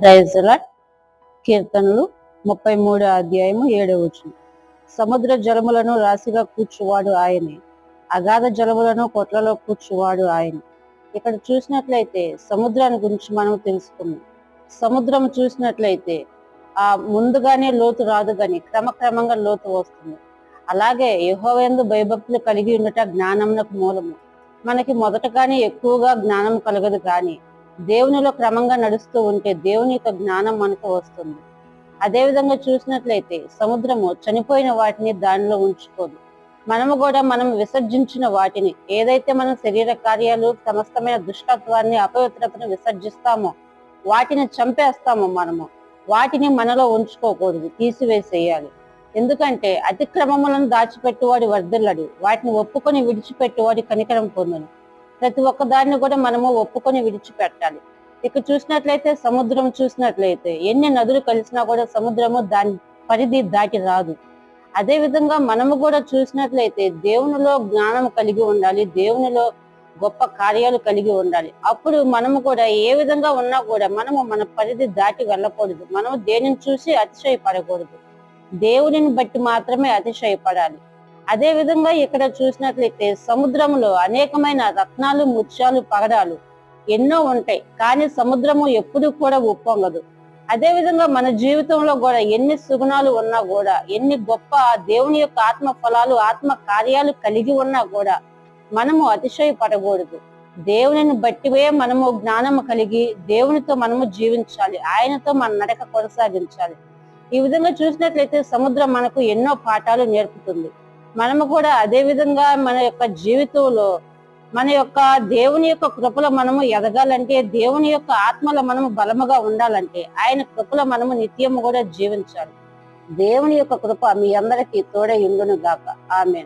ప్రైజల కీర్తనలు ముప్పై మూడు అధ్యాయము ఏడవ వచనం. సముద్ర జలములను రాశిగా కూర్చువాడు ఆయనే. అగాధ జలములను కొట్లలో కూర్చువాడు ఆయన. ఇక్కడ చూసినట్లయితే సముద్రాన్ని గురించి మనం తెలుసుకున్నాం సముద్రం చూసినట్లయితే ఆ ముందుగానే లోతు రాదు కానీ క్రమక్రమంగా లోతు వస్తుంది. అలాగే యహోవేందు భయభక్తులు కలిగి ఉండట జ్ఞానమునకు మూలము. మనకి మొదటగానే ఎక్కువగా జ్ఞానం కలగదు కానీ దేవునిలో క్రమంగా నడుస్తూ ఉంటే దేవుని యొక్క జ్ఞానం మనకు వస్తుంది. అదే విధంగా చూసినట్లయితే సముద్రము చనిపోయిన వాటిని దానిలో ఉంచుకోదు. మనము కూడా మనం విసర్జించిన వాటిని ఏదైతే మనం శరీర కార్యాలు సమస్తమైన దుష్టత్వాన్ని అపవిత్రతను విసర్జిస్తామో వాటిని చంపేస్తామో మనము. వాటిని మనలో ఉంచుకోకూడదు తీసివేసేయాలి. ఎందుకంటే అతిక్రమములను దాచిపెట్టువాడు వర్ధిల్లడు వాటిని ఒప్పుకొని విడిచిపెట్టువాడి కనికరం పొందును. ప్రతి ఒక్క దాన్ని కూడా మనము ఒప్పుకొని విడిచిపెట్టాలి. ఇక చూసినట్లయితే సముద్రం చూసినట్లయితే ఎన్ని నదులు కలిసినా కూడా సముద్రము దాని పరిధి దాటి రాదు. అదే విధంగా మనము కూడా చూసినట్లయితే దేవునిలో జ్ఞానం కలిగి ఉండాలి దేవునిలో గొప్ప కార్యాలు కలిగి ఉండాలి. అప్పుడు మనము కూడా ఏ విధంగా ఉన్నా కూడా మనము మన పరిధి దాటి వెళ్ళకూడదు. మనము దేనిని చూసి అతిశయపడకూడదు. దేవునిని బట్టి మాత్రమే అతిశయపడాలి. అదే విధంగా ఇక్కడ చూసినట్లయితే సముద్రంలో అనేకమైన రత్నాలు ముత్యాలు పగడాలు ఎన్నో ఉంటాయి. కానీ సముద్రము ఎప్పుడు కూడా ఉప్పొంగదు. అదే విధంగా మన జీవితంలో కూడా ఎన్ని సుగుణాలు ఉన్నా కూడా ఎన్ని గొప్ప దేవుని యొక్క ఆత్మ ఫలాలు ఆత్మ కార్యాలు కలిగి ఉన్నా కూడా మనము అతిశయపడకూడదు. దేవునిని బట్టివే మనము జ్ఞానము కలిగి దేవునితో మనము జీవించాలి. ఆయనతో మన నడక కొనసాగించాలి. ఈ విధంగా చూసినట్లయితే సముద్రం మనకు ఎన్నో పాఠాలు నేర్పుతుంది. మనము కూడా అదే విధంగా మన యొక్క జీవితంలో మన యొక్క దేవుని యొక్క కృపలో మనము ఎదగాలంటే దేవుని యొక్క ఆత్మలో మనము బలముగా ఉండాలంటే ఆయన కృపలో మనము నిత్యము కూడా జీవించాలి. దేవుని యొక్క కృప మీ అందరికీ తోడే ఉండును గాక. ఆమె